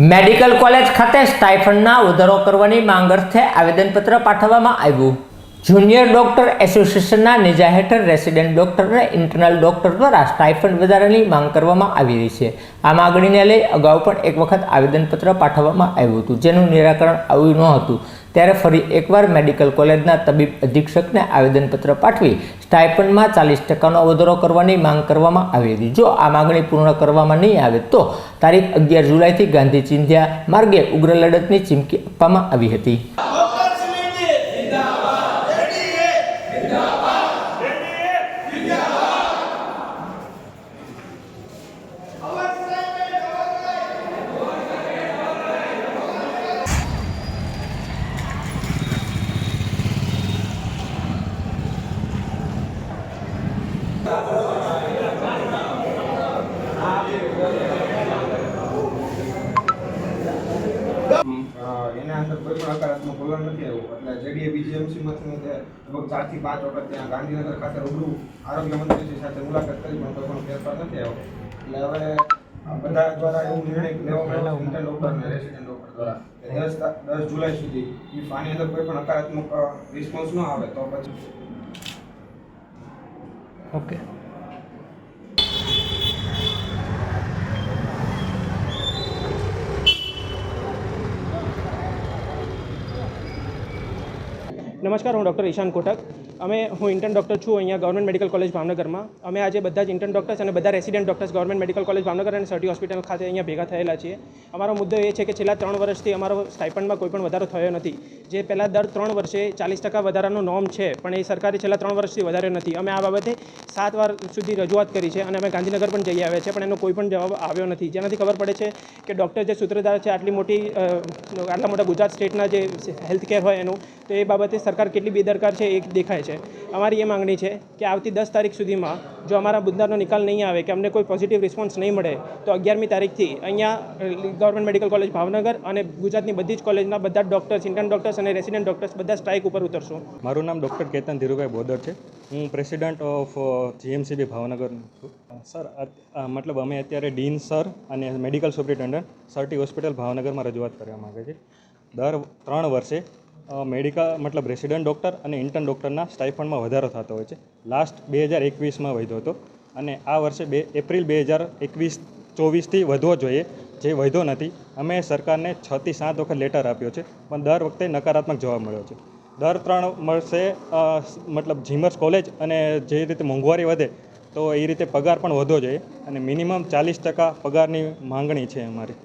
Medical college ખાતે સ્ટાઇફંડના વધારો કરવાની માંગ અર્થે આવેદનપત્ર પાઠવવામાં આવ્યું. જુનિયર ડોક્ટર એસોસિએશનના નેજા હેઠળ રેસિડેન્ટ ડોક્ટર અને ઇન્ટરનલ ડોક્ટર દ્વારા સ્ટાઇફંડ વધારાની માંગ કરવામાં આવી રહી છે. આ માગણીને લઈ અગાઉ પણ એક વખત આવેદનપત્ર પાઠવવામાં આવ્યું હતું, જેનું નિરાકરણ આવ્યું ન હતું. ત્યારે ફરી એકવાર મેડિકલ કોલેજના તબીબ અધિક્ષકને આવેદનપત્ર પાઠવી સ્ટાઇફંડમાં ચાલીસ ટકાનો વધારો કરવાની માંગ કરવામાં આવી હતી. જો આ માગણી પૂર્ણ કરવામાં નહીં આવે, તો તારીખ અગિયાર જુલાઈથી ગાંધી ચિંધ્યા માર્ગે ઉગ્ર લડતની ચીમકી આપવામાં આવી હતી. એના અંદર કોઈ પણ હકારાત્મક વલણ નથી આવ્યું. એટલે જેડીએ બીજીએમસી માંથી તે લગભગ ચારથી પાંચ વખત ત્યાં ગાંધીનગર ખાતે રૂબરૂ આરોગ્ય મંત્રીશ્રી સાથે મુલાકાત કરી, પણ કોઈ પણ ફેરફાર નથી આવ્યો. એટલે હવે બધા દ્વારા એવું નિર્ણય લેવામાં આવ્યો ઇન્ટર્ન ડોક્ટર અને રેસિડેન્ટ ડોક્ટર દ્વારા દસ દસ જુલાઈ સુધી ઇફ આની અંદર કોઈ પણ હકારાત્મક રિસ્પોન્સ ન આવે તો પછી ઓકે. નમસ્કાર હું ડૉક્ટર ઈશાન કોટક. અમે, હું ઇન્ટર્ન ડૉક્ટર છું, અહીંયા ગવર્મેન્ટ મેડિકલ કોલેજ ભાવનગરમાં. અમે આજે બધા જ ઇન્ટર્ન ડૉક્ટર્સ અને બધા resident doctors government medical college Bhavnagar અને સર્ટી હોસ્પિટલ ખાતે અહીંયા ભેગા થયેલા છીએ. અમારો મુદ્દો એ છે કે છેલ્લા ત્રણ વર્ષથી અમારો સ્ટાઇપન્ડમાં કોઈ પણ વધારો થયો નથી. જે પહેલાં દર ત્રણ વર્ષે ચાલીસ ટકા વધારાનો નોર્મ છે, પણ એ સરકારે છેલ્લા ત્રણ વર્ષથી વધારે નથી. અમે આ બાબતે સાત વાર સુધી રજૂઆત કરી છે અને અમે ગાંધીનગર પણ જઈ આવ્યા છે પણ એનો કોઈ પણ જવાબ આવ્યો નથી. જેનાથી ખબર પડે છે કે ડૉક્ટર જે સૂત્રધાર છે, આટલી મોટી આટલા મોટા ગુજરાત સ્ટેટના જે હેલ્થ કેર હોય એનું, તો એ બાબતે સરકાર કેટલી બેદરકાર છે એ દેખાય છે. અમારી એ માંગણી છે કે આવતી દસ તારીખ સુધીમાં જો અમારા મુદ્દાનો નિકાલ નહીં આવે, કે અમને કોઈ પોઝિટિવ રિસ્પોન્સ નહીં મળે, તો અગિયારમી તારીખથી અહીંયા ગવર્મેન્ટ મેડિકલ કોલેજ ભાવનગર અને ગુજરાતની બધી જ કોલેજના બધા ડૉક્ટર્સ ઇન્ટર્ન ડૉક્ટર્સ અને રેસિડેન્ટ ડૉક્ટર્સ બધા સ્ટ્રાઇક ઉપર ઉતરશું. મારું નામ ડૉક્ટર કેતન ધીરુભાઈ બોદર છે. હું પ્રેસિડન્ટ ઓફ જીએમસીબી ભાવનગર છું. સર મતલબ અમે અત્યારે ડીન સર અને medical superintendent Sir T hospital ભાવનગરમાં રજૂઆત કરવા માગે છે. દર ત્રણ વર્ષે મેડિકલ મતલબ રેસિડન્ટ ડૉક્ટર અને ઇન્ટર્ન ડૉક્ટરના સ્ટાઇફંડમાં વધારો થતો હોય છે. લાસ્ટ બે હજાર એકવીસમાં વધ્યો હતો અને આ વર્ષે બે, એપ્રિલ બે હજાર એકવીસ ચોવીસથી વધવો જોઈએ, જે વધ્યો નથી. અમે સરકારને છથી સાત વખત લેટર આપ્યો છે, પણ દર વખતે નકારાત્મક જવાબ મળ્યો છે. દર ત્રણ વર્ષે મતલબ જીમર્સ કોલેજ અને જે રીતે મોંઘવારી વધે, તો એ રીતે પગાર પણ વધવો જોઈએ અને મિનિમમ ચાલીસ ટકા પગારની માંગણી છે અમારી.